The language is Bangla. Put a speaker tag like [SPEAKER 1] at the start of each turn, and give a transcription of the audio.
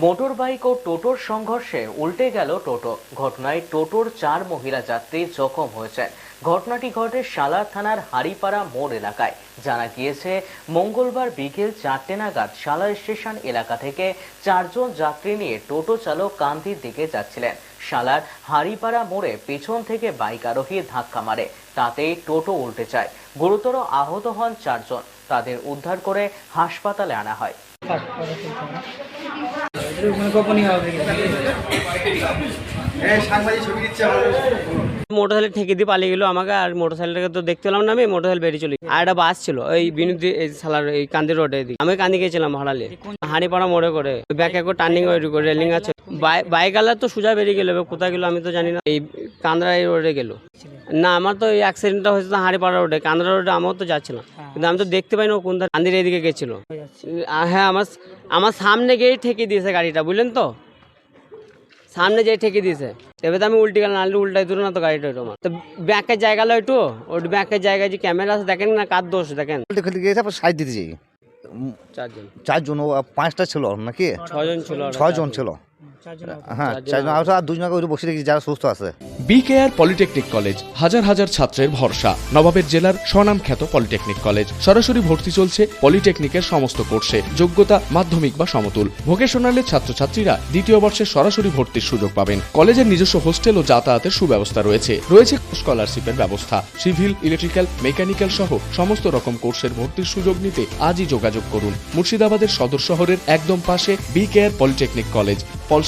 [SPEAKER 1] মোটর বাইক ও টোটোর সংঘর্ষে উল্টে গেল টোটো। ঘটনায় টোটোর চার মহিলা যাত্রী জখম হয়েছে ঘটনাটি ঘটে সালার থানার হারিপাড়া মোড় এলাকায়। জানা গিয়েছে, মঙ্গলবার বিকেল চারটে নাগাদ সালার স্টেশন এলাকা থেকে চারজন যাত্রী নিয়ে টোটো চালক কান্দির দিকে যাচ্ছিলেন। সালার হারিপাড়া মোড়ে পেছন থেকে বাইক আরোহী ধাক্কা মারে। তাতেই টোটো উল্টে যায়। গুরুতর আহত হন চারজন। তাদের উদ্ধার করে হাসপাতালে আনা হয়।
[SPEAKER 2] গোপনীয় হবে
[SPEAKER 3] মোটরসাইকেল ঠেকে দিয়ে পালিয়ে গেলো আমাকে, আর মোটরসাইকেলটাকে তো দেখতে পেলাম না আমি, মোটরসাইকেল বেরিয়ে চলি আর একটা বাস ছিল, ওই বিনুদি এই সালার এই কান্দি রোডে দিকে আমি কান্দি গেছিলাম ভাড়ালে। হাঁড়িপাড়া মোড়ে করে ব্যাকে একটু টার্নিং ওই রেলিং আছে। বাইক আলার তো সোজা বেরিয়ে গেলো কোথায় গেলো আমি তো জানি না। এই কান্দ্রা এই রোডে গেলো। না, আমার তো এই অ্যাক্সিডেন্টটা হয়েছে তো হাঁড়িপাড়া রোডে কান্দ্রা রোডে আমার তো যাচ্ছে না কিন্তু আমি তো দেখতে পাই না কোন কান্দির এদিকে গেছিল। হ্যাঁ আমার আমার সামনে গিয়েই ঠেকে দিয়েছে গাড়িটা, বুঝলেন তো? সামনে যেয়ে ঠেকে দিয়েছে। এবার তো আমি উল্টে গেলাম নাহলে উল্টাই দিল না তো গাড়িটা ওইটা আমার তো ব্যাকের জায়গা লো একটু ওই ব্যাকের জায়গায় যে ক্যামেরা আছে দেখেন না কার দোষ দেখেন।
[SPEAKER 4] গিয়েছে আবার সাইড দিতে চাই
[SPEAKER 3] চারজন।
[SPEAKER 4] চারজন ও পাঁচটা ছিল নাকি?
[SPEAKER 3] ছজন ছিল
[SPEAKER 4] ছজন ছিল। হ্যাঁ চারজন আর আর দুজনকে ওই বসে রেখেছি যারা সুস্থ আছে।
[SPEAKER 5] বিকেআর পলিটেকনিক কলেজ হাজার হাজার ছাত্রের ভরসা। নবাবের জেলার স্বনামখ্যাত পলিটেকনিক কলেজ। সরাসরি ভর্তি চলছে পলিটেকনিকের সমস্ত কোর্সে। যোগ্যতা মাধ্যমিক বা সমতুল। ভোকেশনালের ছাত্রছাত্রীরা দ্বিতীয় বর্ষে সরাসরি ভর্তির সুযোগ পাবেন। কলেজের নিজস্ব হোস্টেল ও যাতায়াতের সুব্যবস্থা রয়েছে। রয়েছে স্কলারশিপের ব্যবস্থা। সিভিল ইলেকট্রিক্যাল মেকানিক্যাল সহ সমস্ত রকম কোর্সের ভর্তির সুযোগ নিতে আজই যোগাযোগ করুন। মুর্শিদাবাদের সদর শহরের একদম পাশে BKR polytechnic college.